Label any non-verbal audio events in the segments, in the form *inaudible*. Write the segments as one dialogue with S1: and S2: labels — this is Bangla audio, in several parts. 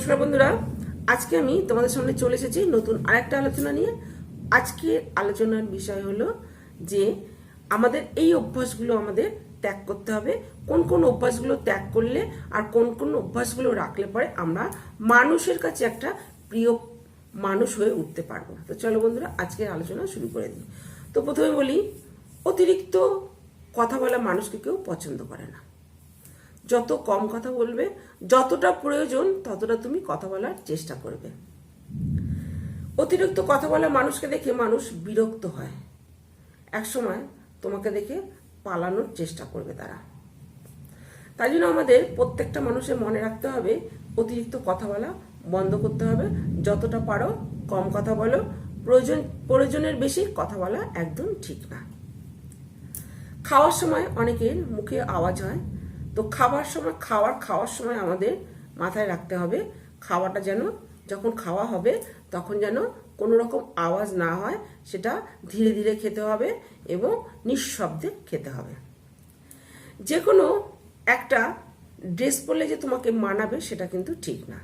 S1: নমস্কার বন্ধুরা, আজকে আমি তোমাদের সামনে চলে এসেছি নতুন আরেকটা আলোচনা নিয়ে। আজকে আলোচনার বিষয় হলো যে আমাদের এই অভ্যাসগুলো আমাদের ত্যাগ করতে হবে, কোন কোন অভ্যাসগুলো ত্যাগ করলে আর কোন কোন অভ্যাসগুলো রাখলে পরে আমরা মানুষের কাছে একটা প্রিয় মানুষ হয়ে উঠতে পারব। তো চলো বন্ধুরা, আজকের আলোচনা শুরু করে দিই। তো প্রথমে বলি, অতিরিক্ত কথা বলা মানুষকে কেউ পছন্দ করে না। যত কম কথা বলবে, যতটা প্রয়োজন, ততটা তুমি কথা বলার চেষ্টা করবে। অতিরিক্ত কথা বলা মানুষকে দেখে মানুষ বিরক্ত হয়। একসময় তোমাকে দেখে পালানোর চেষ্টা করবে তারা। তাই জন্য আমাদের প্রত্যেকটা মানুষের মনে রাখতে হবে, অতিরিক্ত কথা বলা বন্ধ করতে হবে। যতটা পারো, কম কথা বলো। প্রয়োজন, প্রয়োজনের বেশি কথা বলা একদম ঠিক না। খাওয়ার সময় অনেকের মুখে আওয়াজ হয় তো খাবার সময় খাওয়ার খাওয়ার সময় আমাদের মাথায় রাখতে হবে, খাওয়াটা যেন যখন খাওয়া হবে তখন যেন কোনো রকম আওয়াজ না হয়, সেটা ধীরে ধীরে খেতে হবে এবং নিঃশব্দে খেতে হবে। যে কোনো একটা ড্রেস পরলে যে তোমাকে মানাবে সেটা কিন্তু ঠিক না।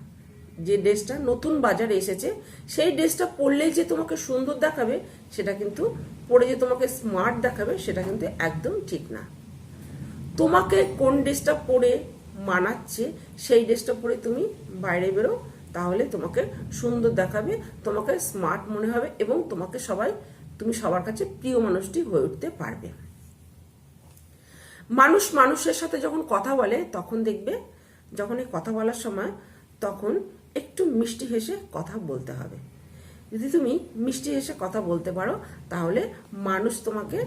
S1: যে ড্রেসটা নতুন বাজারে এসেছে, সেই ড্রেসটা পরলেই যে তোমাকে সুন্দর দেখাবে, সেটা কিন্তু পরে যে তোমাকে স্মার্ট দেখাবে, সেটা কিন্তু একদম ঠিক না। তোমাকে কোন ড্রেসটা পরে মানাচ্ছে, সেই ড্রেসটা পরে তুমি বাইরে বেরো, তাহলে তোমাকে সুন্দর দেখাবে, তোমাকে স্মার্ট মনে হবে এবং তোমাকে সবাই, তুমি সবার কাছে প্রিয় মানুষটি হয়ে উঠতে পারবে। মানুষ মানুষের সাথে যখন কথা বলে, তখন দেখবে, যখন এই কথা বলার সময়, তখন একটু মিষ্টি হেসে কথা বলতে হবে। যদি তুমি মিষ্টি হেসে কথা বলতে পারো, তাহলে মানুষ তোমাকে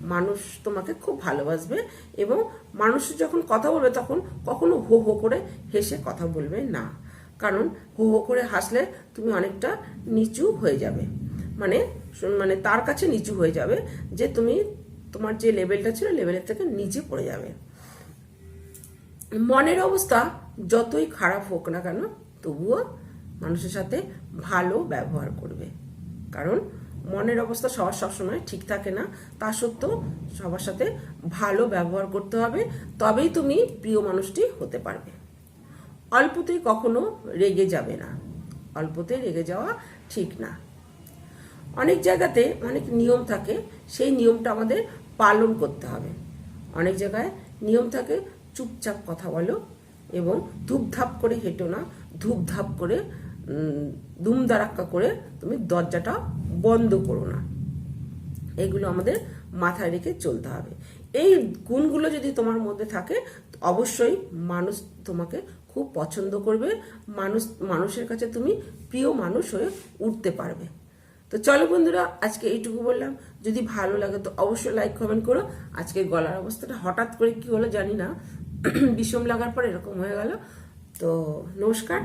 S1: মানুষ তোমাকে খুব ভালোবাসবে এবং মানুষ যখন কথা বলবে তখন কখনো হো হো করে হেসে কথা বলবে না। কারণ হো হো করে হাসলে তুমি অনেকটা নিচু হয়ে যাবে। মানে মানে তার কাছে নিচু হয়ে যাবে যে তুমি তোমার যে লেভেলটা ছিল লেভেলের থেকে নিচে পড়ে যাবে। মনের অবস্থা যতই খারাপ হোক না কেন, তবুও মানুষের সাথে ভালো ব্যবহার করবে। কারণ মনের অবস্থা সবার সবসময় ঠিক থাকে না। তা সত্ত্বেও সবার সাথে ভালো ব্যবহার করতে হবে, তবেই তুমি প্রিয় মানুষটি হতে পারবে। অল্পতেই কখনো রেগে যাবে না। অল্পতে রেগে যাওয়া ঠিক না। অনেক জায়গাতে অনেক নিয়ম থাকে, সেই নিয়মটা আমাদের পালন করতে হবে। অনেক জায়গায় নিয়ম থাকে, চুপচাপ কথা বলো এবং ধূপধাপ করে হেঁটো না, ধূপধাপ করে উম, দুমদারাক্কা করে তুমি দরজাটা বন্ধ করো না। এগুলো আমাদের মাথায় রেখে চলতে হবে। এই গুণগুলো যদি তোমার মধ্যে থাকে অবশ্যই মানুষ তোমাকে খুব পছন্দ করবে। মানুষ মানুষের কাছে তুমি প্রিয় মানুষ হয়ে উঠতে পারবে। তো চলো বন্ধুরা আজকে এইটুকু বললাম। যদি ভালো লাগে তো অবশ্যই লাইক কমেন্ট করো। আজকে গলার অবস্থাটা হঠাৎ করে কি হলো জানি না। *clears throat* বিষম লাগার পর এরকম হয়ে গেল। তো নমস্কার।